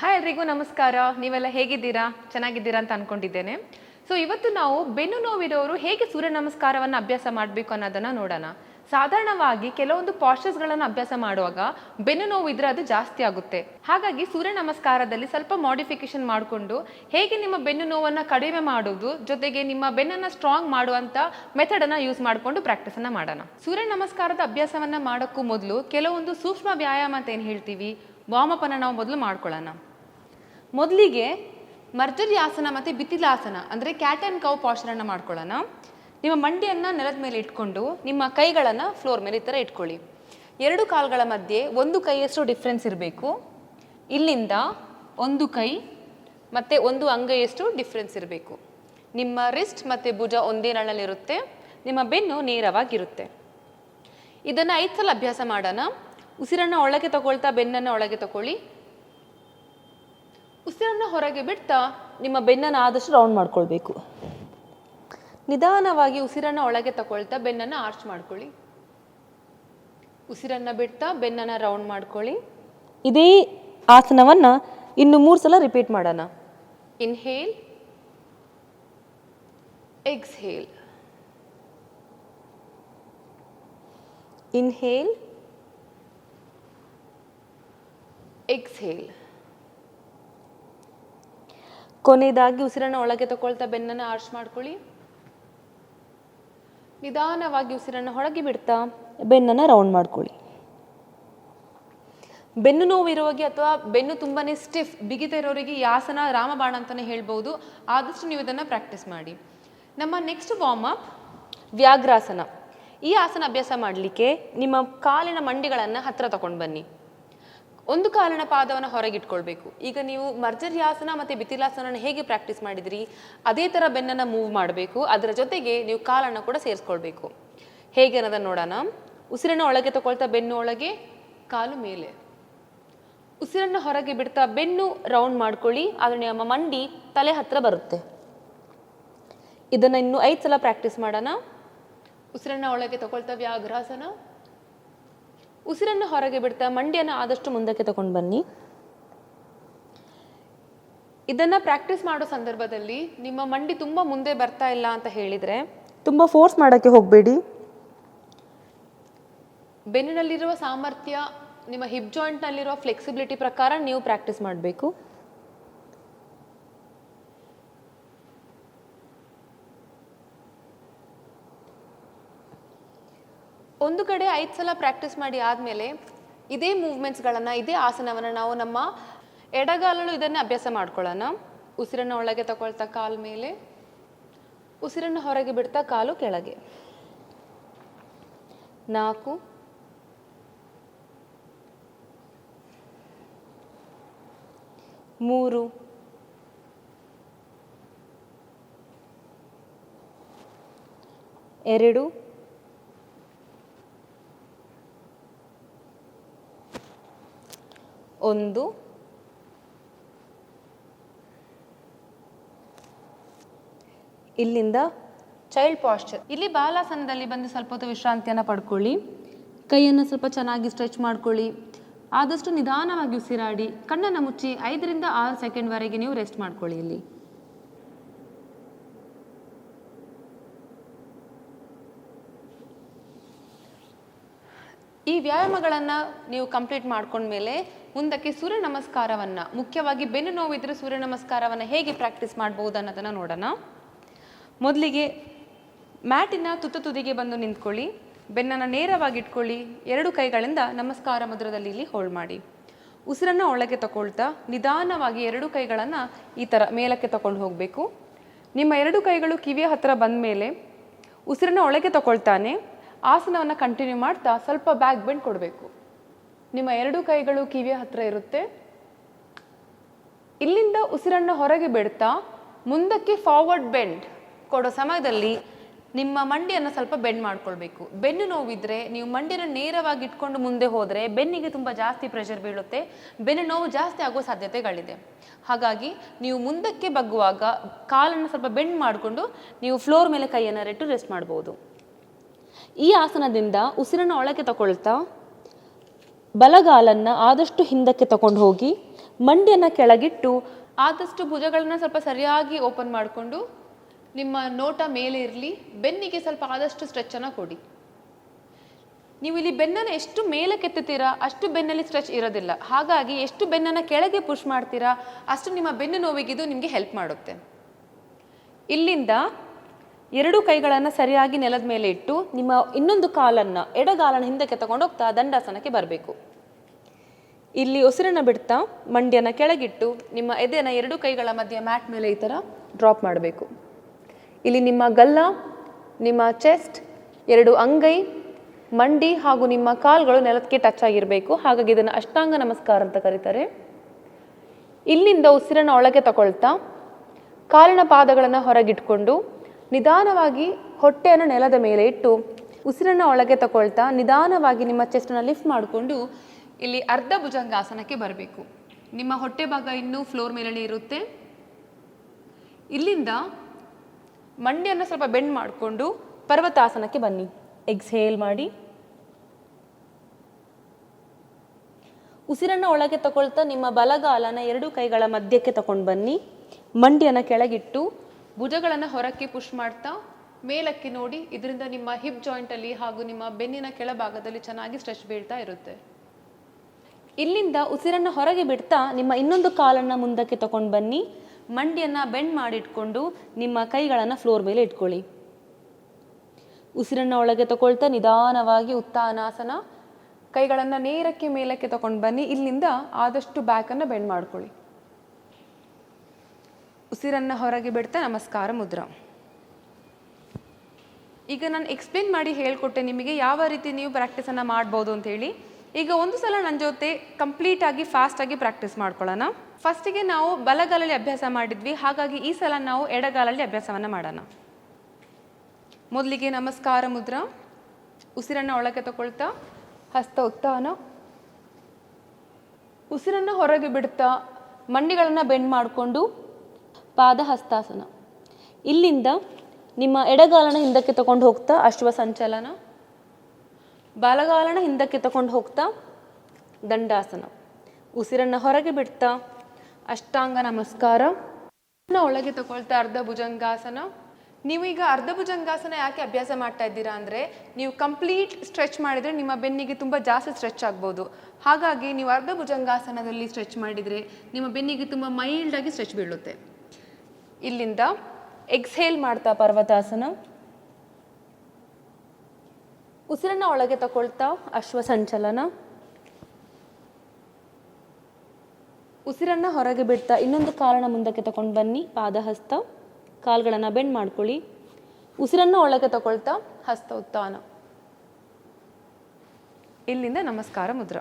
Hi ಎಲ್ರಿಗೂ ನಮಸ್ಕಾರ. ನೀವೆಲ್ಲ ಹೇಗಿದ್ದೀರಾ? ಚೆನ್ನಾಗಿದ್ದೀರಾ ಅಂತ ಅನ್ಕೊಂಡಿದ್ದೇನೆ. ಸೊ ಇವತ್ತು ನಾವು ಬೆನ್ನು ನೋವಿರೋರು ಹೇಗೆ ಸೂರ್ಯ ನಮಸ್ಕಾರವನ್ನು ಅಭ್ಯಾಸ ಮಾಡಬೇಕು ಅನ್ನೋದನ್ನ ನೋಡೋಣ. ಸಾಧಾರಣವಾಗಿ ಕೆಲವೊಂದು ಪಾಶ್ಚರ್ಸ್ಗಳನ್ನು ಅಭ್ಯಾಸ ಮಾಡುವಾಗ ಬೆನ್ನು ನೋವು ಅದು ಜಾಸ್ತಿ ಆಗುತ್ತೆ. ಹಾಗಾಗಿ ಸೂರ್ಯ ನಮಸ್ಕಾರದಲ್ಲಿ ಸ್ವಲ್ಪ ಮಾಡಿಫಿಕೇಶನ್ ಮಾಡಿಕೊಂಡು ಹೇಗೆ ನಿಮ್ಮ ಬೆನ್ನು ನೋವನ್ನು ಕಡಿಮೆ ಮಾಡೋದು ಜೊತೆಗೆ ನಿಮ್ಮ ಬೆನ್ನನ್ನು ಸ್ಟ್ರಾಂಗ್ ಮಾಡುವಂಥ ಮೆಥಡನ್ನು ಯೂಸ್ ಮಾಡಿಕೊಂಡು ಪ್ರಾಕ್ಟೀಸನ್ನು ಮಾಡೋಣ. ಸೂರ್ಯ ನಮಸ್ಕಾರದ ಅಭ್ಯಾಸವನ್ನು ಮಾಡೋಕ್ಕೂ ಮೊದಲು ಕೆಲವೊಂದು ಸೂಕ್ಷ್ಮ ವ್ಯಾಯಾಮ ಅಂತ ಏನು ಹೇಳ್ತೀವಿ? ವಾಮಪನ ನಾವು ಮೊದಲು ಮಾಡ್ಕೊಳ್ಳೋಣ. ಮೊದಲಿಗೆ ಮರ್ಜರಿ ಆಸನ ಮತ್ತು ಬಿತ್ತಿಲಾಸನ ಅಂದರೆ ಕ್ಯಾಟ್ ಆ್ಯಂಡ್ ಕೌ ಪಾಶ್ಚರನ್ನು ಮಾಡ್ಕೊಳ್ಳೋಣ. ನಿಮ್ಮ ಮಂಡಿಯನ್ನು ನೆಲದ ಮೇಲೆ ಇಟ್ಕೊಂಡು ನಿಮ್ಮ ಕೈಗಳನ್ನು ಫ್ಲೋರ್ ಮೇಲೆ ಈ ಥರ ಇಟ್ಕೊಳ್ಳಿ. ಎರಡು ಕಾಲುಗಳ ಮಧ್ಯೆ ಒಂದು ಕೈಯಷ್ಟು ಡಿಫ್ರೆನ್ಸ್ ಇರಬೇಕು. ಇಲ್ಲಿಂದ ಒಂದು ಕೈ ಮತ್ತು ಒಂದು ಅಂಗೈಯಷ್ಟು ಡಿಫ್ರೆನ್ಸ್ ಇರಬೇಕು. ನಿಮ್ಮ ರಿಸ್ಟ್ ಮತ್ತು ಭುಜ ಒಂದೇ ನಳಲ್ಲಿರುತ್ತೆ ನಿಮ್ಮ ಬೆನ್ನು ನೇರವಾಗಿರುತ್ತೆ. ಇದನ್ನು ಐದು ಸಲ ಅಭ್ಯಾಸ ಮಾಡೋಣ. ಉಸಿರನ್ನು ಒಳಗೆ ತಗೊಳ್ತಾ, ಬೆನ್ನನ್ನು ಒಳಗೆ ತಗೊಳ್ಳಿ. ಉಸಿರನ್ನು ಹೊರಗೆ ಬಿಡ್ತಾ ನಿಮ್ಮ ಬೆನ್ನನ್ನು ಆದಷ್ಟು ರೌಂಡ್ ಮಾಡ್ಕೊಳ್ಬೇಕು. ನಿಧಾನವಾಗಿ ಉಸಿರನ್ನು ಒಳಗೆ ತಗೊಳ್ತಾ, ಬೆನ್ನನ್ನು ಆರ್ಚ್ ಮಾಡ್ಕೊಳ್ಳಿ. ಉಸಿರನ್ನು ಬಿಡ್ತಾ, ಬೆನ್ನನ್ನು ರೌಂಡ್ ಮಾಡ್ಕೊಳ್ಳಿ. ಇದೇ ಆಸನವನ್ನು ಇನ್ನು ಮೂರು ಸಲ ರಿಪೀಟ್ ಮಾಡೋಣ. ಇನ್ಹೇಲ್ ಎಕ್ಸ್ಹೇಲ್ ಇನ್ಹೇಲ್ ಎಕ್ಸ್ಹೇಲ್ ಕೊನೆಯದಾಗಿ ಉಸಿರನ್ನು ಒಳಗೆ ತಗೊಳ್ತಾ ಬೆನ್ನನ್ನು ಆರ್ಚ್ ಮಾಡ್ಕೊಳ್ಳಿ. ನಿಧಾನವಾಗಿ ಉಸಿರನ್ನು ಹೊರಗೆ ಬಿಡ್ತಾ ಬೆನ್ನನ್ನ ರೌಂಡ್ ಮಾಡ್ಕೊಳ್ಳಿ. ಬೆನ್ನು ನೋವು ಇರುವಾಗೆ ಅಥವಾ ಬೆನ್ನು ತುಂಬಾನೇ ಸ್ಟಿಫ್ ಬಿಗಿತ ಇರೋರಿಗೆ ಈ ಆಸನ ರಾಮಬಾಣ ಅಂತಾನೆ ಹೇಳ್ಬೋದು. ಆದಷ್ಟು ನೀವು ಇದನ್ನು ಪ್ರಾಕ್ಟೀಸ್ ಮಾಡಿ. ನಮ್ಮ ನೆಕ್ಸ್ಟ್ ವಾರ್ಮ್ ಅಪ್ ವ್ಯಾಘ್ರಾಸನ. ಈ ಆಸನ ಅಭ್ಯಾಸ ಮಾಡಲಿಕ್ಕೆ ನಿಮ್ಮ ಕಾಲಿನ ಮಂಡಿಗಳನ್ನು ಹತ್ರ ತಗೊಂಡು ಬನ್ನಿ. ಒಂದು ಕಾಲಿನ ಪಾದವನ್ನು ಹೊರಗಿಟ್ಕೊಳ್ಬೇಕು. ಈಗ ನೀವು ಮರ್ಜರ್ಯಾಸನ ಮತ್ತು ಬಿತಿಲಾಸನ ಹೇಗೆ ಪ್ರಾಕ್ಟೀಸ್ ಮಾಡಿದ್ರಿ, ಅದೇ ಥರ ಬೆನ್ನನ್ನು ಮೂವ್ ಮಾಡಬೇಕು. ಅದರ ಜೊತೆಗೆ ನೀವು ಕಾಲನ್ನು ಕೂಡ ಸೇರಿಸ್ಕೊಳ್ಬೇಕು. ಹೇಗೆ ಅನ್ನೋದನ್ನ ನೋಡೋಣ. ಉಸಿರನ್ನು ಒಳಗೆ ತಗೊಳ್ತಾ ಬೆನ್ನು ಒಳಗೆ, ಕಾಲು ಮೇಲೆ. ಉಸಿರನ್ನು ಹೊರಗೆ ಬಿಡ್ತಾ ಬೆನ್ನು ರೌಂಡ್ ಮಾಡ್ಕೊಳ್ಳಿ. ಆದರೆ ನಿಮ್ಮ ಮಂಡಿ ತಲೆ ಹತ್ರ ಬರುತ್ತೆ. ಇದನ್ನು ಇನ್ನು ಐದು ಸಲ ಪ್ರಾಕ್ಟೀಸ್ ಮಾಡೋಣ. ಉಸಿರನ್ನು ಒಳಗೆ ತಗೊಳ್ತಾ ವ್ಯಾಘ್ರಾಸನ ಉಸಿರನ್ನು ಹೊರಗೆ ಬಿಡ್ತಾ ಮಂಡಿಯನ್ನು ಆದಷ್ಟು ಮುಂದಕ್ಕೆ ತಗೊಂಡು ಬನ್ನಿ. ಇದನ್ನ ಪ್ರಾಕ್ಟೀಸ್ ಮಾಡೋ ಸಂದರ್ಭದಲ್ಲಿ ನಿಮ್ಮ ಮಂಡಿ ತುಂಬಾ ಮುಂದೆ ಬರ್ತಾ ಇಲ್ಲ ಅಂತ ಹೇಳಿದ್ರೆ? ತುಂಬ ಫೋರ್ಸ್ ಮಾಡೋಕ್ಕೆ ಹೋಗಬೇಡಿ. ಬೆನ್ನಿನಲ್ಲಿರುವ ಸಾಮರ್ಥ್ಯ ನಿಮ್ಮ ಹಿಪ್ ಜಾಯಿಂಟ್ನಲ್ಲಿರುವ ಫ್ಲೆಕ್ಸಿಬಿಲಿಟಿ ಪ್ರಕಾರ ನೀವು ಪ್ರಾಕ್ಟೀಸ್ ಮಾಡಬೇಕು. ಒಂದು ಕಡೆ ಐದು ಸಲ ಪ್ರಾಕ್ಟೀಸ್ ಮಾಡಿ ಆದಮೇಲೆ ಇದೇ ಮೂವ್ಮೆಂಟ್ಸ್ಗಳನ್ನು ಇದೇ ಆಸನವನ್ನು ನಾವು ನಮ್ಮ ಎಡಗಾಲಲು ಇದನ್ನೇ ಅಭ್ಯಾಸ ಮಾಡ್ಕೊಳ್ಳೋಣ. ಉಸಿರನ್ನು ಒಳಗೆ ತಗೊಳ್ತಾ ಕಾಲು ಮೇಲೆ, ಉಸಿರನ್ನು ಹೊರಗೆ ಬಿಡ್ತಾ ಕಾಲು ಕೆಳಗೆ. ನಾಲ್ಕು. ಮೂರು. ಎರಡು. ಒಂದು. ಇಲ್ಲಿಂದ ಚೈಲ್ಡ್ ಪಾಶ್ಚರ್ ಇಲ್ಲಿ ಬಾಲಾಸನದಲ್ಲಿ ಬಂದು ಸ್ವಲ್ಪ ಹೊತ್ತು ವಿಶ್ರಾಂತಿಯನ್ನು ಪಡ್ಕೊಳ್ಳಿ. ಕೈಯನ್ನು ಸ್ವಲ್ಪ ಚೆನ್ನಾಗಿ ಸ್ಟ್ರೆಚ್ ಮಾಡ್ಕೊಳ್ಳಿ. ಆದಷ್ಟು ನಿಧಾನವಾಗಿ ಉಸಿರಾಡಿ, ಕಣ್ಣನ್ನು ಮುಚ್ಚಿ ಐದರಿಂದ ಆರು ಸೆಕೆಂಡ್ವರೆಗೆ ನೀವು ರೆಸ್ಟ್ ಮಾಡ್ಕೊಳ್ಳಿ ಇಲ್ಲಿ. ಈ ವ್ಯಾಯಾಮಗಳನ್ನು ನೀವು ಕಂಪ್ಲೀಟ್ ಮಾಡ್ಕೊಂಡ್ಮೇಲೆ ಮುಂದಕ್ಕೆ ಸೂರ್ಯ ನಮಸ್ಕಾರವನ್ನು, ಮುಖ್ಯವಾಗಿ ಬೆನ್ನು ನೋವಿದ್ರೆ ಸೂರ್ಯ ನಮಸ್ಕಾರವನ್ನು ಹೇಗೆ ಪ್ರಾಕ್ಟೀಸ್ ಮಾಡಬಹುದು ಅನ್ನೋದನ್ನು ನೋಡೋಣ. ಮೊದಲಿಗೆ ಮ್ಯಾಟಿನ ತುತ್ತ ತುದಿಗೆ ಬಂದು ನಿಂತ್ಕೊಳ್ಳಿ, ಬೆನ್ನನ್ನು ನೇರವಾಗಿ ಇಟ್ಕೊಳ್ಳಿ ಎರಡು ಕೈಗಳಿಂದ ನಮಸ್ಕಾರ ಮುದ್ರದಲ್ಲಿ ಇಲ್ಲಿ ಹೋಲ್ಡ್ ಮಾಡಿ. ಉಸಿರನ್ನು ಒಳಗೆ ತಗೊಳ್ತಾ ನಿಧಾನವಾಗಿ ಎರಡು ಕೈಗಳನ್ನು ಈ ಥರ ಮೇಲಕ್ಕೆ ತಗೊಂಡು ಹೋಗಬೇಕು. ನಿಮ್ಮ ಎರಡು ಕೈಗಳು ಕಿವಿಯ ಹತ್ತಿರ ಬಂದ ಮೇಲೆ ಉಸಿರನ್ನು ಒಳಗೆ ತಗೊಳ್ತಾನೆ, ಆಸನವನ್ನು ಕಂಟಿನ್ಯೂ ಮಾಡ್ತಾ ಸ್ವಲ್ಪ ಬ್ಯಾಕ್ ಬೆಂಡ್ ಕೊಡಬೇಕು. ನಿಮ್ಮ ಎರಡು ಕೈಗಳು ಕಿವಿಯ ಹತ್ತಿರ ಇರುತ್ತೆ. ಇಲ್ಲಿಂದ ಉಸಿರನ್ನು ಹೊರಗೆ ಬಿಡ್ತಾ ಮುಂದಕ್ಕೆ ಫಾರ್ವರ್ಡ್ ಬೆಂಡ್ ಕೊಡೋ ಸಮಯದಲ್ಲಿ ನಿಮ್ಮ ಮಂಡಿಯನ್ನು ಸ್ವಲ್ಪ ಬೆಂಡ್ ಮಾಡ್ಕೊಳ್ಬೇಕು. ಬೆನ್ನು ನೋವಿದ್ರೆ ನೀವು ಮಂಡಿಯನ್ನು ನೇರವಾಗಿ ಇಟ್ಕೊಂಡು ಮುಂದೆ ಹೋದರೆ ಬೆನ್ನಿಗೆ ತುಂಬ ಜಾಸ್ತಿ ಪ್ರೆಷರ್ ಬೀಳುತ್ತೆ. ಬೆನ್ನು ನೋವು ಜಾಸ್ತಿ ಆಗೋ ಸಾಧ್ಯತೆಗಳಿದೆ. ಹಾಗಾಗಿ ನೀವು ಮುಂದಕ್ಕೆ ಬಗ್ಗುವಾಗ ಕಾಲನ್ನು ಸ್ವಲ್ಪ ಬೆಂಡ್ ಮಾಡಿಕೊಂಡು ನೀವು ಫ್ಲೋರ್ ಮೇಲೆ ಕೈಯನ್ನು ರೆಟ್ಟು ರೆಸ್ಟ್ ಮಾಡ್ಬೋದು. ಈ ಆಸನದಿಂದ ಉಸಿರನ್ನು ಒಳಗೆ ತಗೊಳ್ತಾ ಬಲಗಾಲನ್ನು ಆದಷ್ಟು ಹಿಂದಕ್ಕೆ ತಗೊಂಡು ಹೋಗಿ ಮಂಡಿಯನ್ನು ಕೆಳಗಿಟ್ಟು ಆದಷ್ಟು ಭುಜಗಳನ್ನ ಸ್ವಲ್ಪ ಸರಿಯಾಗಿ ಓಪನ್ ಮಾಡಿಕೊಂಡು ನಿಮ್ಮ ನೋಟ ಮೇಲೆ ಇರಲಿ, ಬೆನ್ನಿಗೆ ಸ್ವಲ್ಪ ಆದಷ್ಟು ಸ್ಟ್ರೆಚ್ಚನ್ನು ಕೊಡಿ. ನೀವು ಇಲ್ಲಿ ಬೆನ್ನನ್ನು ಎಷ್ಟು ಮೇಲೆ ಕೆತ್ತುತ್ತೀರಾ ಅಷ್ಟು ಬೆನ್ನಲ್ಲಿ ಸ್ಟ್ರೆಚ್ ಇರೋದಿಲ್ಲ. ಹಾಗಾಗಿ ಎಷ್ಟು ಬೆನ್ನನ್ನು ಕೆಳಗೆ ಪುಷ್ ಮಾಡ್ತೀರಾ ಅಷ್ಟು ನಿಮ್ಮ ಬೆನ್ನು ನೋವಿಗಿದು ನಿಮಗೆ ಹೆಲ್ಪ್ ಮಾಡುತ್ತೆ. ಇಲ್ಲಿಂದ ಎರಡು ಕೈಗಳನ್ನು ಸರಿಯಾಗಿ ನೆಲದ ಮೇಲೆ ಇಟ್ಟು ನಿಮ್ಮ ಇನ್ನೊಂದು ಕಾಲನ್ನು ಎಡಗಾಲನ್ನು ಹಿಂದಕ್ಕೆ ತಗೊಂಡು ಹೋಗ್ತಾ ದಂಡಾಸನಕ್ಕೆ ಬರಬೇಕು. ಇಲ್ಲಿ ಉಸಿರನ್ನ ಬಿಡ್ತಾ ಮಂಡ್ಯನ ಕೆಳಗಿಟ್ಟು ನಿಮ್ಮ ಎದೆನ ಎರಡು ಕೈಗಳ ಮಧ್ಯೆ ಮ್ಯಾಟ್ ಮೇಲೆ ಈ ಥರ ಡ್ರಾಪ್ ಮಾಡಬೇಕು. ಇಲ್ಲಿ ನಿಮ್ಮ ಗಲ್ಲ, ನಿಮ್ಮ ಚೆಸ್ಟ್, ಎರಡು ಅಂಗೈ, ಮಂಡಿ ಹಾಗೂ ನಿಮ್ಮ ಕಾಲುಗಳು ನೆಲಕ್ಕೆ ಟಚ್ ಆಗಿರಬೇಕು. ಹಾಗಾಗಿ ಇದನ್ನು ಅಷ್ಟಾಂಗ ನಮಸ್ಕಾರ ಅಂತ ಕರೀತಾರೆ. ಇಲ್ಲಿಂದ ಉಸಿರನ್ನು ಒಳಗೆ ತಗೊಳ್ತಾ ಕಾಲಿನ ಪಾದಗಳನ್ನು ಹೊರಗಿಟ್ಕೊಂಡು ನಿಧಾನವಾಗಿ ಹೊಟ್ಟೆಯನ್ನು ನೆಲದ ಮೇಲೆ ಇಟ್ಟು ಉಸಿರನ್ನು ಒಳಗೆ ತಗೊಳ್ತಾ ನಿಧಾನವಾಗಿ ನಿಮ್ಮ ಚೆಸ್ಟನ್ನ ಲಿಫ್ಟ್ ಮಾಡಿಕೊಂಡು ಇಲ್ಲಿ ಅರ್ಧ ಭುಜಂಗಾಸನಕ್ಕೆ ಬರಬೇಕು. ನಿಮ್ಮ ಹೊಟ್ಟೆ ಭಾಗ ಇನ್ನೂ ಫ್ಲೋರ್ ಮೇಲೇ ಇರುತ್ತೆ. ಇಲ್ಲಿಂದ ಮಂಡಿಯನ್ನು ಸ್ವಲ್ಪ ಬೆಂಡ್ ಮಾಡಿಕೊಂಡು ಪರ್ವತಾಸನಕ್ಕೆ ಬನ್ನಿ. ಎಕ್ಸ್ಹೇಲ್ ಮಾಡಿ. ಉಸಿರನ್ನು ಒಳಗೆ ತಗೊಳ್ತಾ ನಿಮ್ಮ ಬಲಗಾಲನ ಎರಡು ಕೈಗಳ ಮಧ್ಯಕ್ಕೆ ತಗೊಂಡು ಬನ್ನಿ. ಮಂಡಿಯನ್ನು ಕೆಳಗಿಟ್ಟು ಭುಜಗಳನ್ನು ಹೊರಕ್ಕೆ ಪುಷ್ ಮಾಡ್ತಾ ಮೇಲಕ್ಕೆ ನೋಡಿ, ಇದರಿಂದ ನಿಮ್ಮ ಹಿಪ್ ಜಾಯಿಂಟಲ್ಲಿ ಹಾಗೂ ನಿಮ್ಮ ಬೆನ್ನಿನ ಕೆಳಭಾಗದಲ್ಲಿ ಚೆನ್ನಾಗಿ ಸ್ಟ್ರೆಚ್ ಬೀಳ್ತಾ ಇರುತ್ತೆ. ಇಲ್ಲಿಂದ ಉಸಿರನ್ನು ಹೊರಗೆ ಬಿಡ್ತಾ ನಿಮ್ಮ ಇನ್ನೊಂದು ಕಾಲನ್ನು ಮುಂದಕ್ಕೆ ತಗೊಂಡು ಬನ್ನಿ. ಮಂಡಿಯನ್ನು ಬೆಂಡ್ ಮಾಡಿಟ್ಕೊಂಡು ನಿಮ್ಮ ಕೈಗಳನ್ನು ಫ್ಲೋರ್ ಮೇಲೆ ಇಟ್ಕೊಳ್ಳಿ. ಉಸಿರನ್ನು ಒಳಗೆ ತಗೊಳ್ತಾ ನಿಧಾನವಾಗಿ ಉತ್ತಾನಾಸನ. ಕೈಗಳನ್ನು ನೇರಕ್ಕೆ ಮೇಲಕ್ಕೆ ತಗೊಂಡು ಬನ್ನಿ. ಇಲ್ಲಿಂದ ಆದಷ್ಟು ಬ್ಯಾಕನ್ನು ಬೆಂಡ್ ಮಾಡ್ಕೊಳ್ಳಿ. ಉಸಿರನ್ನು ಹೊರಗೆ ಬಿಡ್ತಾ ನಮಸ್ಕಾರ ಮುದ್ರ. ಈಗ ನಾನು ಎಕ್ಸ್ಪ್ಲೇನ್ ಮಾಡಿ ಹೇಳಿಕೊಟ್ಟೆ ನಿಮಗೆ ಯಾವ ರೀತಿ ನೀವು ಪ್ರಾಕ್ಟೀಸನ್ನು ಮಾಡ್ಬೋದು ಅಂತ ಹೇಳಿ. ಈಗ ಒಂದು ಸಲ ನನ್ನ ಜೊತೆ ಕಂಪ್ಲೀಟಾಗಿ ಫಾಸ್ಟಾಗಿ ಪ್ರಾಕ್ಟೀಸ್ ಮಾಡ್ಕೊಳ್ಳೋಣ. ಫಸ್ಟಿಗೆ ನಾವು ಬಲಗಾಲಲ್ಲಿ ಅಭ್ಯಾಸ ಮಾಡಿದ್ವಿ, ಹಾಗಾಗಿ ಈ ಸಲ ನಾವು ಎಡಗಾಲಲ್ಲಿ ಅಭ್ಯಾಸವನ್ನು ಮಾಡೋಣ. ಮೊದಲಿಗೆ ನಮಸ್ಕಾರ ಮುದ್ರ. ಉಸಿರನ್ನು ಒಳಗೆ ತಗೊಳ್ತಾ, ಹಸ್ತ ಉತ್ತಾನ ಉಸಿರನ್ನು ಹೊರಗೆ ಬಿಡ್ತಾ, ಮಂಡಿಗಳನ್ನು ಬೆಂಡ್ ಮಾಡಿಕೊಂಡು ಪಾದ ಹಸ್ತಾಸನ ಇಲ್ಲಿಂದ ನಿಮ್ಮ ಎಡಗಾಲನ ಹಿಂದಕ್ಕೆ ತಗೊಂಡು ಹೋಗ್ತಾ ಅಶ್ವ ಸಂಚಲನ, ಬಲಗಾಲನ ಹಿಂದಕ್ಕೆ ತಗೊಂಡು ಹೋಗ್ತಾ ದಂಡಾಸನ. ಉಸಿರನ್ನು ಹೊರಗೆ ಬಿಡ್ತಾ ಅಷ್ಟಾಂಗ ನಮಸ್ಕಾರ. ಒಳಗೆ ತಗೊಳ್ತಾ ಅರ್ಧ ಭುಜಂಗಾಸನ. ನೀವು ಈಗ ಅರ್ಧ ಭುಜಂಗಾಸನ ಯಾಕೆ ಅಭ್ಯಾಸ ಮಾಡ್ತಾ ಇದ್ದೀರಾ ಅಂದರೆ, ನೀವು ಕಂಪ್ಲೀಟ್ ಸ್ಟ್ರೆಚ್ ಮಾಡಿದರೆ ನಿಮ್ಮ ಬೆನ್ನಿಗೆ ತುಂಬ ಜಾಸ್ತಿ ಸ್ಟ್ರೆಚ್ ಆಗ್ಬೋದು. ಹಾಗಾಗಿ ನೀವು ಅರ್ಧ ಭುಜಂಗಾಸನದಲ್ಲಿ ಸ್ಟ್ರೆಚ್ ಮಾಡಿದರೆ ನಿಮ್ಮ ಬೆನ್ನಿಗೆ ತುಂಬ ಮೈಲ್ಡಾಗಿ ಸ್ಟ್ರೆಚ್ ಬೀಳುತ್ತೆ. ಇಲ್ಲಿಂದ ಎಕ್ಸ್ಹೇಲ್ ಮಾಡ್ತಾ ಪರ್ವತಾಸನ. ಉಸಿರನ್ನ ಒಳಗೆ ತಗೊಳ್ತಾ ಅಶ್ವ ಸಂಚಲನ ಉಸಿರನ್ನ ಹೊರಗೆ ಬಿಡ್ತಾ ಇನ್ನೊಂದು ಕಾಲನ ಮುಂದಕ್ಕೆ ತಗೊಂಡು ಬನ್ನಿ, ಪಾದಹಸ್ತ. ಕಾಲ್ಗಳನ್ನು ಬೆಂಡ್ ಮಾಡ್ಕೊಳ್ಳಿ. ಉಸಿರನ್ನು ಒಳಗೆ ತಗೊಳ್ತಾ ಹಸ್ತ ಉತ್ತಾನ ಇಲ್ಲಿಂದ ನಮಸ್ಕಾರ ಮುದ್ರ.